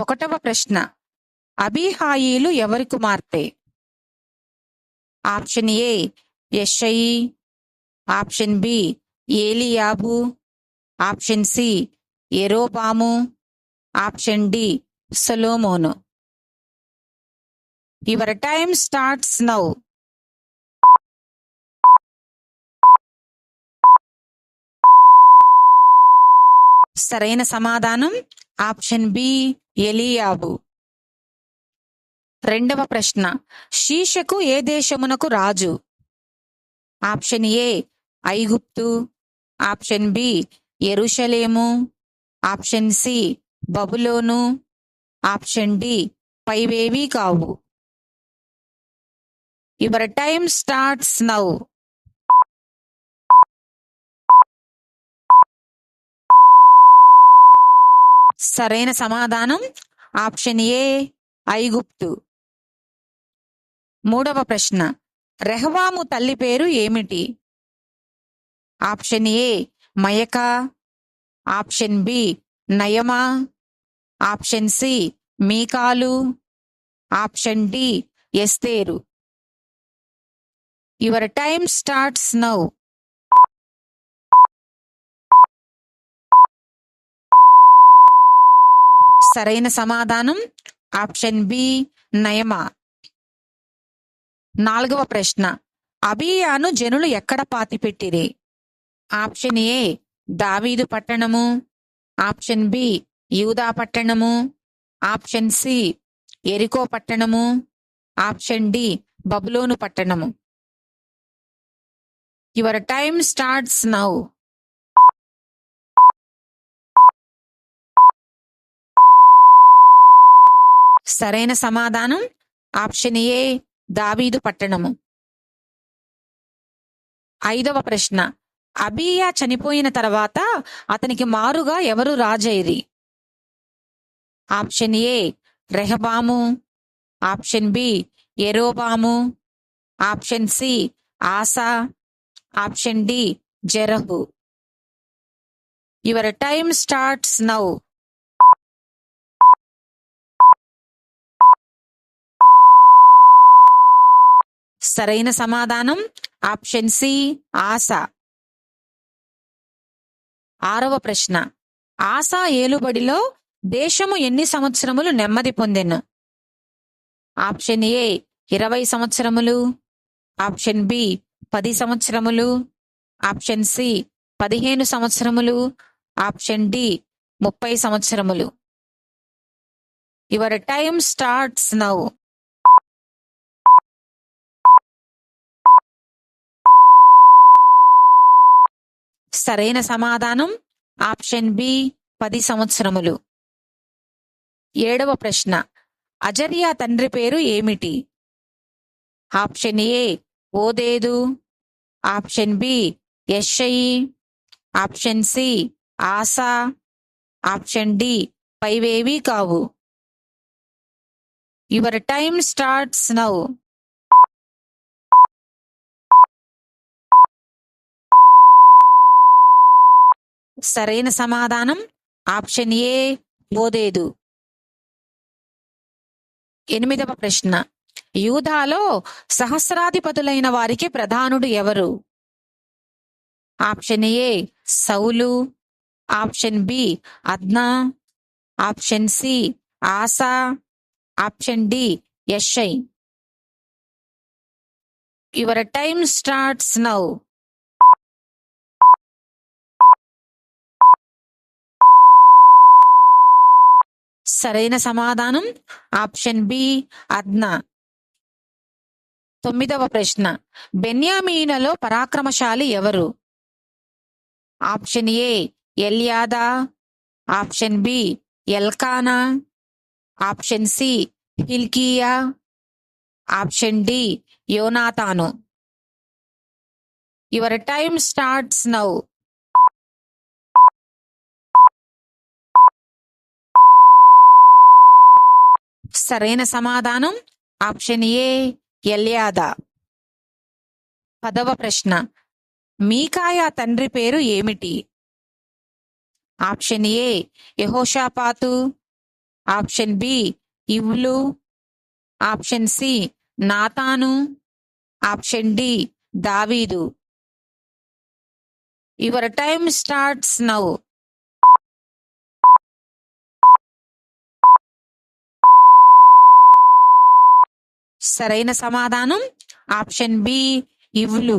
ఒకటవ ప్రశ్న. అబీహాయీలు ఎవరి కుమార్తె ఆప్షన్ ఏ యషయి. ఆప్షన్ బి ఏలియాబు. ఆప్షన్ సి ఎరోబాము option D Solomon. Your time starts now. సరైన సమాధానం? ఆప్షన్ బి ఎలియాబు. రెండవ ప్రశ్న. శీషకు ఏ దేశమునకు రాజు? ఆప్షన్ ఏ ఐగుప్తు. ఆప్షన్ బి ఎరుషలేము. ఆప్షన్ సి బబులోను. ఆప్షన్ డి పైవేవి కావు. Your time starts now. సరైన సమాధానం? ఆప్షన్ ఏ ఐగుప్తు. మూడవ ప్రశ్న రెహవాము తల్లి పేరు ఏమిటి? ఆప్షన్ ఏ మయక. ఆప్షన్ బి నయమా. ఆప్షన్ సి మీకాలు. Option D Esther. Your time starts now. సరైన సమాధానం? ఆప్షన్ బి నయమా. నాలుగవ ప్రశ్న. అబియాను జనులు ఎక్కడ పాతిపెట్టిరి? ఆప్షన్ ఏ దావీదు పట్టణము. ఆప్షన్ బి యూదా పట్టణము. ఆప్షన్ సి ఎరికో పట్టణము. ఆప్షన్ డి బబులోను పట్టణము. Your time starts now. సరైన సమాధానం? ఆప్షన్ ఏ దావీదు పట్టణము. ఐదవ ప్రశ్న. అబియా చనిపోయిన తర్వాత అతనికి మారుగా ఎవరు రాజైరి? ఆప్షన్ ఏ రెహబాము. ఆప్షన్ బి ఎరోబాము ఆప్షన్ సి ఆసా. Option D Zerah. Your time starts now. సరైన సమాధానం? ఆప్షన్ సి ఆశ. ఆరవ ప్రశ్న. ఆశా ఏలుబడిలో దేశము ఎన్ని సంవత్సరములు నెమ్మది పొందెను? ఆప్షన్ ఏ ఇరవై సంవత్సరములు. ఆప్షన్ బి పది సంవత్సరములు. ఆప్షన్ సి పదిహేను సంవత్సరములు. ఆప్షన్ డి ముప్పై సంవత్సరములు. Your time starts now. సరైన సమాధానం? ఆప్షన్ బి పది సంవత్సరములు. ఏడవ ప్రశ్న. అజరియా తండ్రి పేరు ఏమిటి? ఆప్షన్ ఏ ఓదేదు. ఆప్షన్ బి యషయి ఆప్షన్ సి ఆసా. ఆప్షన్ డి పైవేవి కావు. యువర్ టైమ్ స్టార్ట్స్ నౌ సరైన సమాధానం ఆప్షన్ ఏ ఓదేదు ఎనిమిదవ ప్రశ్న. యూధాలో సహస్రాధిపతులైన వారికి ప్రధానుడు ఎవరు? ఆప్షన్ ఏ సౌలు ఆప్షన్ బి అద్నా ఆప్షన్ సి ఆసా ఆప్షన్ డి యషై యువర్ టైమ్ స్టార్ట్స్ నౌ. సరైన సమాధానం? ఆప్షన్ బి అద్నా. తొమ్మిదవ ప్రశ్న. బెన్యామీనలో పరాక్రమశాలి ఎవరు? ఆప్షన్ ఏ ఎల్యాదా. ఆప్షన్ బి ఎల్కానా. ఆప్షన్ సి హిల్కియా. ఆప్షన్ డి యోనాతాను. Your time starts now. సరైన సమాధానం ఆప్షన్ ఏ ఎల్యాదా. పదవ ప్రశ్న. మీకాయ తండ్రి పేరు ఏమిటి? ఆప్షన్ ఏ యహోషాపాతు. ఆప్షన్ బి ఇవ్లు. ఆప్షన్ సి నాతాను. ఆప్షన్ డి దావీదు. యువర్ టైమ్ స్టార్ట్స్ నౌ సరైన సమాధానం? Option B ఇవ్లు